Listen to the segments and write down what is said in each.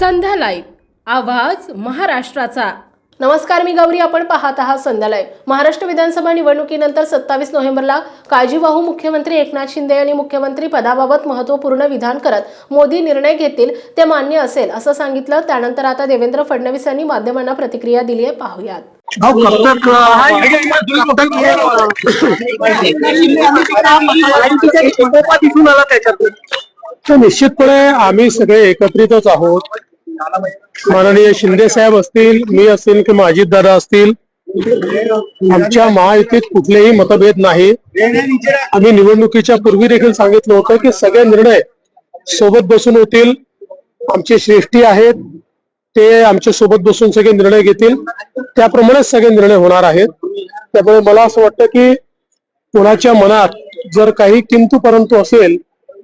संध्या live आवाज महाराष्ट्राचा. नमस्कार मी गौरी. आपण पाहत आहात संध्या लाईव्ह महाराष्ट्र विधानसभा निवडणुकीनंतर सत्तावीस नोव्हेंबरला काळजीवाहू मुख्यमंत्री एकनाथ शिंदे यांनी मुख्यमंत्री पदाबाबत महत्त्वपूर्ण विधान करत मोदी निर्णय घेतील ते मान्य असेल असं सांगितलं. त्यानंतर आता देवेंद्र फडणवीस यांनी माध्यमांना प्रतिक्रिया दिली आहे. पाहूयात. निश्चितपणे आम्ही सगळे एकत्रितच आहोत. माननीय शिंदे साहेब असतील मी असेल किंवा अजितदादा असतील आमच्या महायुतीत कुठलेही मतभेद नाही. आम्ही निवडणुकीच्या पूर्वी देखील सांगितलं होतं की सगळे निर्णय सोबत बसून होतील. आमचे श्रेष्ठी आहेत ते आमच्यासोबत बसून सगळे निर्णय घेतील. त्याप्रमाणेच सगळे निर्णय होणार आहेत. त्यामुळे मला असं वाटतं की कोणाच्या मनात जर काही किंतू परंतु असेल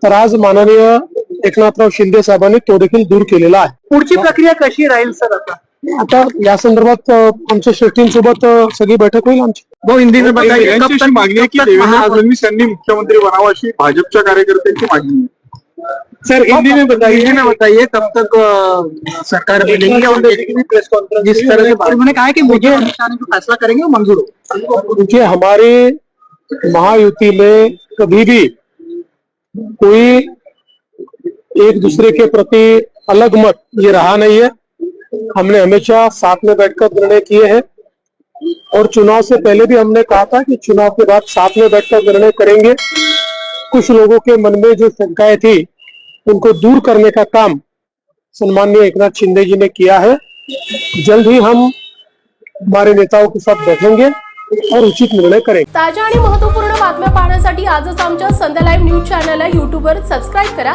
तर आज माननीय एकनाथराव शिंदे साहेबांनी तो देखील दूर केलेला आहे. पुढची प्रक्रिया कशी राहील सर आता? आता या संदर्भात आमच्या श्रेष्ठींसोबत सगळी बैठक होईल आमची. वो हिंदी में बताइए कब यांची तक अशी मागणी आहे की देवेंद्र फडणवीस यांनी मुख्यमंत्री बनावं अशी भाजपच्या कार्यकर्त्यांची मागणी आहे. सर हिंदी में बताइए हिंदी में बताइए कब तक सरकार बनेगी प्रेस कॉन्फ्रेंस जिस तरह से उन्होंने कहा है कि मुझे जो फैसला करेंगे वो मंजूर हो देखिए हमारी महायुति में कभी भी कोई एक दूसरे के प्रति अलग मत ये रहा नहीं है। हमने हमेशा साथ में बैठकर निर्णय किए हैं। और चुनाव से पहले भी हमने कहा था कि चुनाव के बाद साथ में बैठकर निर्णय करेंगे। कुछ लोगों के मन में जो शंकाएं थी उनको दूर करने का काम सम्माननीय एकनाथ शिंदे जी ने किया है। जल्द ही हम हमारे नेताओं के साथ बैठेंगे और उचित निर्णय करेंगे। ताज्या आणि महत्त्वपूर्ण बातम्या पाहण्यासाठी आजच आमच्या संध्या लाईव्ह न्यूज चॅनलला यूट्यूबवर सबस्क्राईब करा.